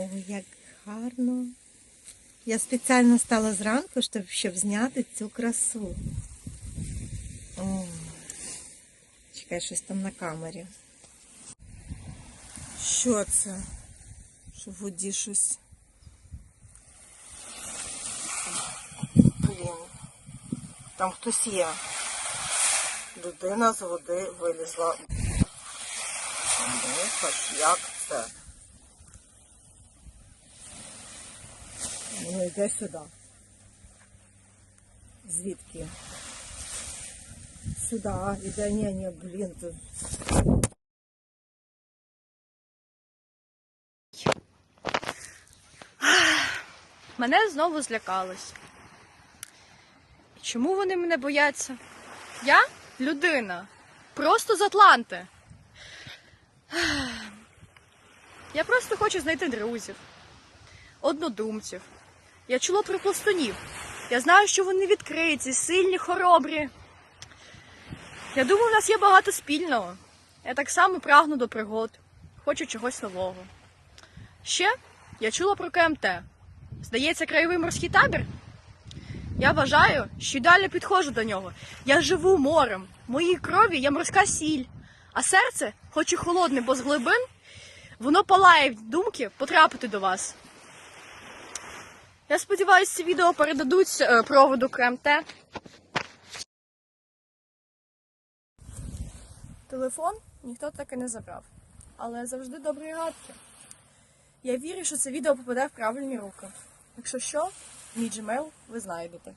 Ой, як гарно. Я спеціально стала зранку, щоб, щоб зняти цю красу. О, чекай, щось там на камері. Що це? Що в воді щось? Блін. Там хтось є. Людина з води вилізла. Ну, як це? Ну, йде сюди. Звідки? Сюди, іде, ні, ні, блін, тут. Мене знову злякались. Чому вони мене бояться? Я людина. Просто з Атланти. Я просто хочу знайти друзів, однодумців. Я чула про пластунів. Я знаю, що вони відкриті, сильні, хоробрі. Я думаю, у нас є багато спільного. Я так само прагну до пригод, хочу чогось нового. Ще я чула про КМТ. Здається, краєвий морський табір. Я вважаю, що й далі підходжу до нього. Я живу морем. В моїй крові є морська сіль, а серце, хоч і холодне, бо з глибин, воно палає від думки потрапити до вас. Я сподіваюся, ці відео передадуть е, проводу КМТ. Телефон ніхто так і не забрав, але завжди добрі гадки. Я вірю, що це відео попаде в правильні руки. Якщо що, мій Gmail ви знайдете.